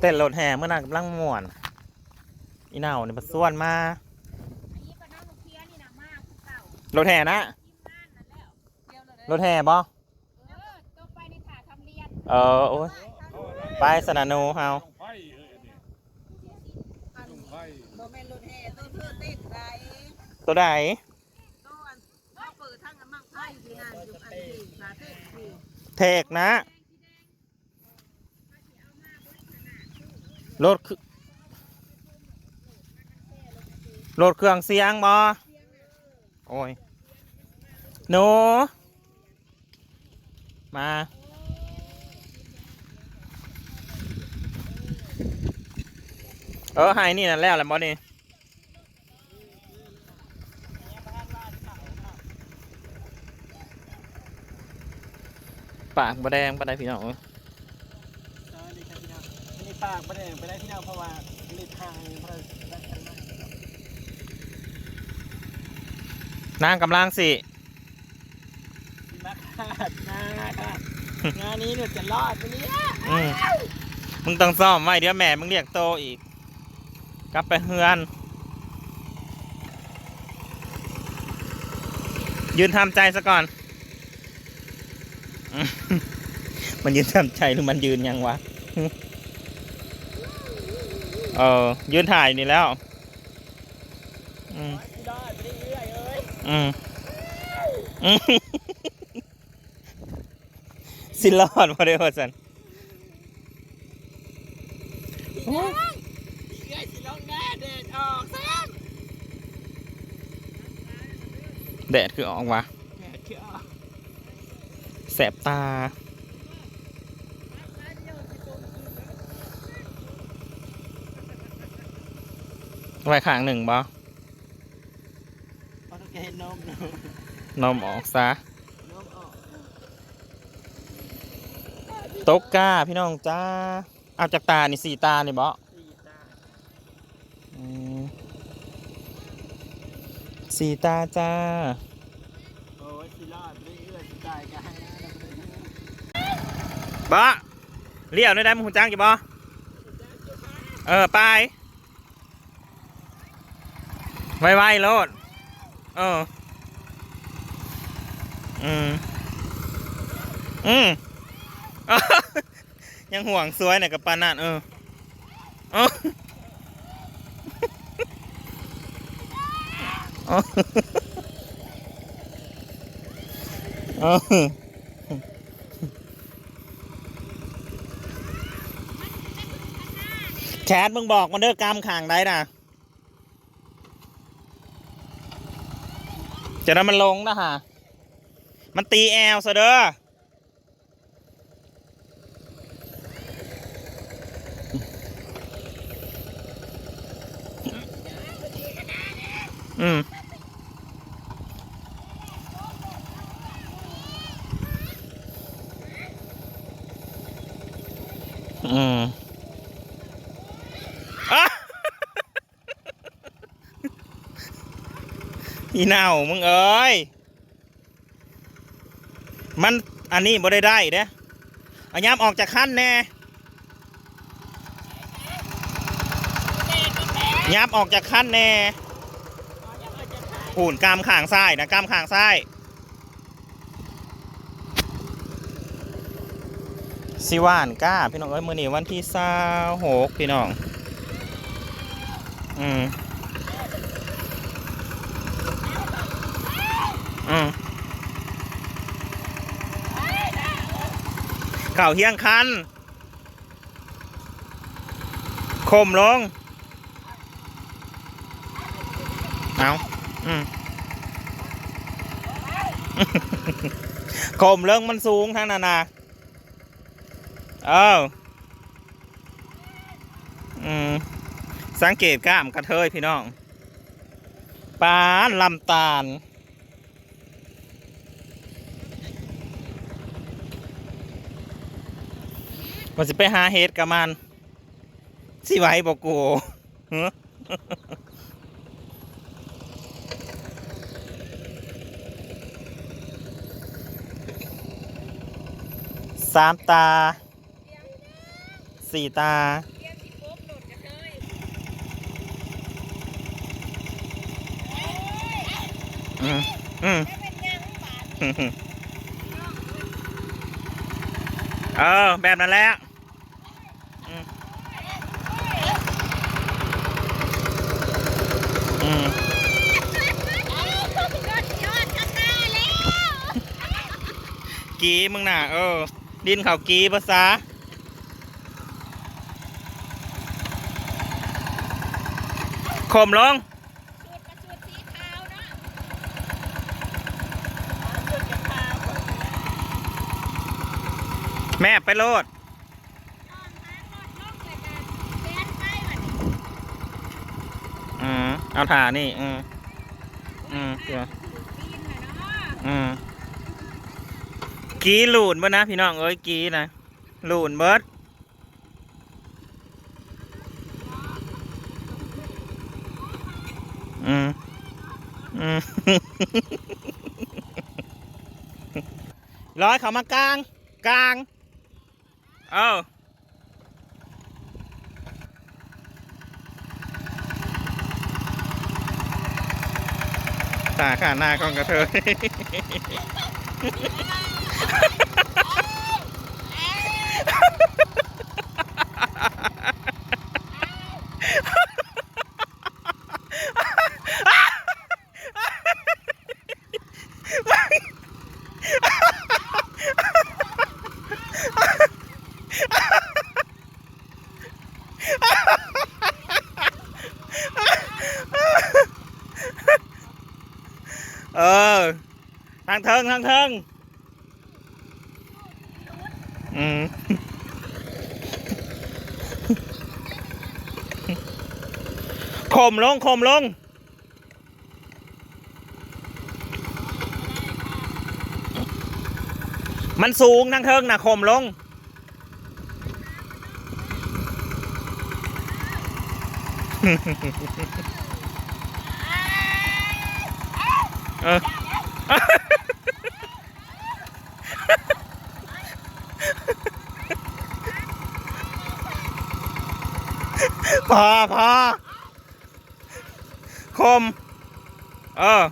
เต้นรถแห่เมื่อนั้นกำลังม่วน อีเหน่าเนี่ยมาส่วนมาอันนี้ปะน้องลูกเพียนี่นะมากคือเก่ารถแห่นะทีมงานนั่นแล้วเดียวเลยรถแห่บ่เออต้องไปในถาทำเรียนเออโอ้ยไปสนาโนเฮาไฟเอ้ยอันนี้ไฟบ่แม่นรถแห่ตัวเธอติดได้ตัวใดตัวอันเขาเปิดทางอันมั่งไพ่ที่นั่นอยู่อันที่สาเต้ที่เทกนะ รถรถเครื่องเสียงบ่โอ้ยหนูมาเออให้นี่นั่นแล้วแหละบอนี่ปากบะแดงบะไดพี่น้อง เออดีครับพี่น้อง อันนี้ปากไม่ได้ไปได้พี่น้องเพราะว่าลีดทางเพราะรักกันมากนางกำลังสิพี่มาขาดนะค่ะงานนี้เนี่ยจะรอดไหมเนี่ยอืมมึงต้องซ่อมไว้เดี๋ยวแม่มึงเรียกโตอีก กลับไปเฮือน ยืนทำใจซะก่อนอืมมันยืนทำใจหรือมันยืนยังวะ เออ ยืนถ่ายนี่แล้ว อืมพี่รอดไปเรื่อยๆเอ้ยอืมอืมสิรอดมาได้ว่าสันเรื่อยสิลงแน่เด็ดออกซะแดดคือออกวะแดดคือออกแสบตา ไว้ข้างหนึ่งบ่เพราะต้องเห็นนมเนอะนมออกซะนมออกตกกาพี่น้องจ้าเอาจากตานี่สี่ตานี่บ่สี่ตาอืมสี่ตาจ้าโอ้ยสิรอดไปเรื่อยๆสิตายกันให้นะเราก็ได้บ่เลี้ยวได้ได้มึงหูจังกี่บ่เออไป ไวๆโลดเออ อืม อืม ยังห่วงสวยเนี่ยกับปานนั่นเออเออเออเออแคทมึงบอกมันเด้อกามขางได้นะ จะนั้นมันลงนะฮะ มันตีแอลซะเด้ออืม อีเน่ามึงเอ้ย มันอันนี้บ่ได้ได้เด้เอาย้ำออกจากขั้นแน่ย้ำออกจากขั้นแน่ปูนกามข่างซ้ายนะกามข่างซ้ายสิว่านก้า พี่น้องเอ้ยมือนี้วันที่เศร้าหกพี่น้อง อืม อืมเข่าเฮียงคันคมลง เอาอืมคมเรื่องมันสูงทั้งนานาเอออืม สังเกตกล้ามกระเทยพี่น้อง ปานลำตาล มันสิไปหาเฮ็ดกับมันสิไว้บอกกูสามตาสี่ตาอืมอืมเออ แบบนั้นแหละ กีมึงน่ะเออ ดินเขากีภาษาข่มลงชุดกระชุดสีขาวเนาะแม่ไปโลดนอนหารถลงเลยกันแดนไปบัดนี้อืมเอาถ่านี่ อืมอืมเดี๋ยวอืม กีหลูนเบิดนะพี่น้องเอ้ยกีนะหลูนเบิดอืมอืมร้อยเขามากลางกลาง เออตาขาหน้าของกระเทย เออ ทางเทิงทางเทิงอืมข่มลงข่มลง มันสูงทางเทิงนะข่มลง เออ พอพอคม เออ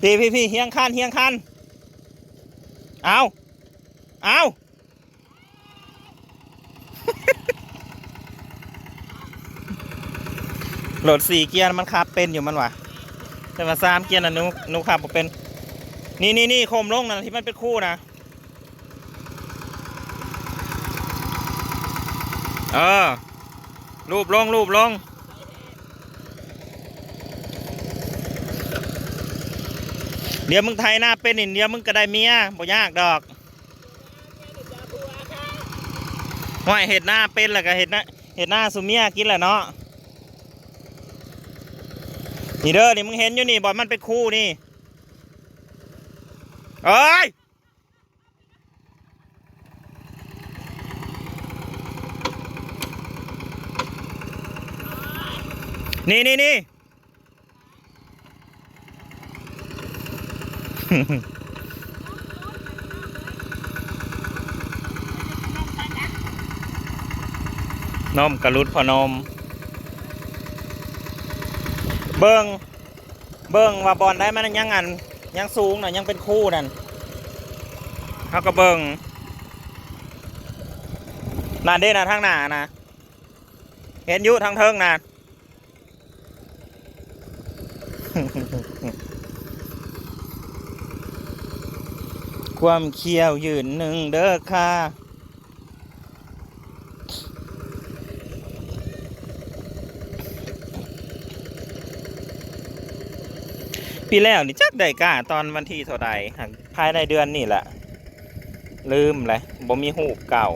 พี่พี่พี่เฮียงคันเฮียงคัน เอา เอา โหลดสี่เกียร์มันขับเป็นอยู่มันวะแต่ว่าสามเกียร์นะนุนุขับเป็น นี่นี่นี่โคมลงนะที่มันเป็นคู่นะ เออ รูปลงรูปลงเดี๋ยวมึงไทยหน้าเป็นนี่เดี๋ยวมึงก็ได้เมียบ่ยากดอกว่าเห็ดหน้าเป็นแหล้วก็เห็ดหน้าเห็ดหน้าสุเมียกินแหละเนาะ นี่เด้อนี่มึงเห็นอยู่นี่บอลมันเป็นคู่นี่เอ้ยนี่นี่นี่นมกระลุดพอนม เบิงเบิงว่าบอลได้มันยังอันยังสูงน่ะยังเป็นคู่นั่นเขาก็เบิงนันเด้นะทางหน้านะเห็นยู่ทางเทิงนะความเคียวยืนหนึ่งเด้อค่ะ ปีแล้วนี่จักได้ก้าตอนวันที่เท่าใดหักภายในเดือนนี่แหละ ลืมเลยบ่มีหูเก่า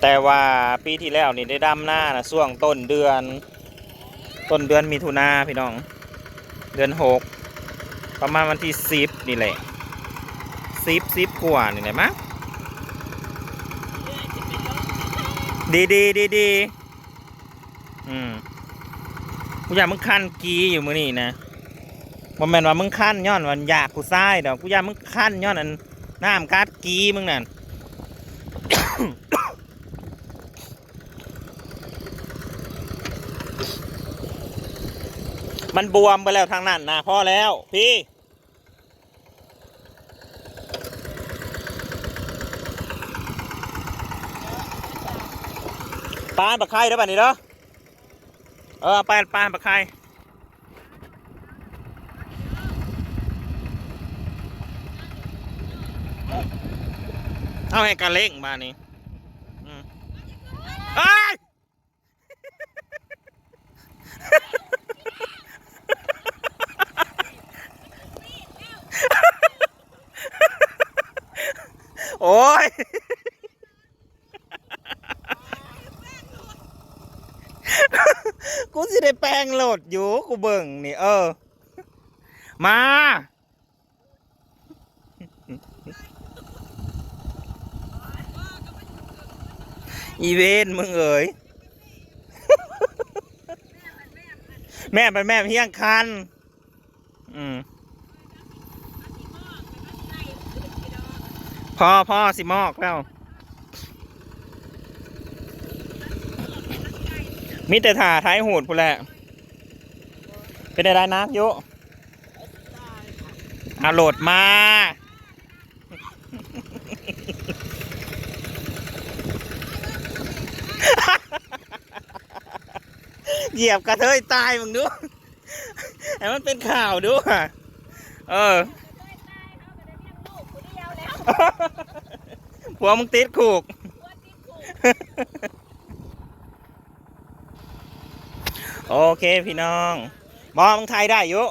แต่ว่าปีที่แล้วนี่ได้ดำหน้านะช่วงต้นเดือน ต้นเดือนมิถุนาพี่น้อง เดือนหกประมาณวันที่สิบนี่แหละสิบสิบกว่านี่แหละมั้งดีดีดีดีอืม กูอยากมึงคันกีอยู่มือนี่นะบ่แมนว่ามึงคันย้อนวันอยากกูซ้ายดอกกูอยากมึงคันย้อนอันน้ำกัดกีมึงนั่นมันบวมไปแล้วทางนั้นนะพอแล้วพี่ปานปลาไข่ได้ป่ะนี่เด้อ เออไปไปานปลาไข่เอาให้กันเล่งมานี่เอ้ยโอ้ย กูสิ ได้แปลงโหลดอยู่กูเบิ่งนี่ เออ มา อีเวนมึงเอ๋ยแม่เป็นแม่เพียงคัน อืมพ่อพ่อสิมอกแล้ว มีแต่ถ่าท้ายหูดพูนแหละ เป็นอะไรนะโยเอาโหลดมา เหยียบกระเทยตายมึงดูให้มันเป็นข่าวดูอะเออผัวมึงติดคุก โอ เคพี่น้องบอมึงไทยได้อยู่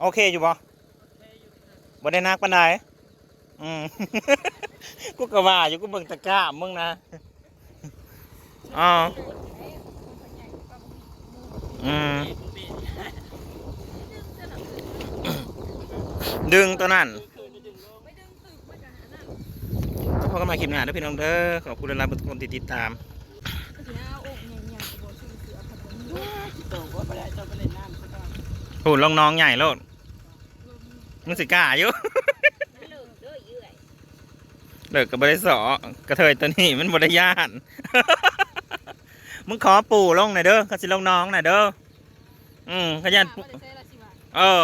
โอเคอยู่บ่บ่ได้นักปานใดอืมกูก็ว่าอยู่กูเบิ่งตะกร้ามึงนะอ๋ออืมดึงตัวนั้นพบกันม่คลิปหน้าเด้วยพี่น้องเด้อขอบคุณหลายๆทุกคนที่ติดตาม โตก็ไปได้เจ้าไปเล่นน้ำซะก่อนโอ้ลองน้องใหญ่โลดมึงสิกล้าอยู่ เลิกกับบริสอกระเทยตัวนี้มันบริยาน มึงขอปู่ลงหน่อยเด้อขสิลงน้องหน่อยเด้อ อืมขยันปู่เออ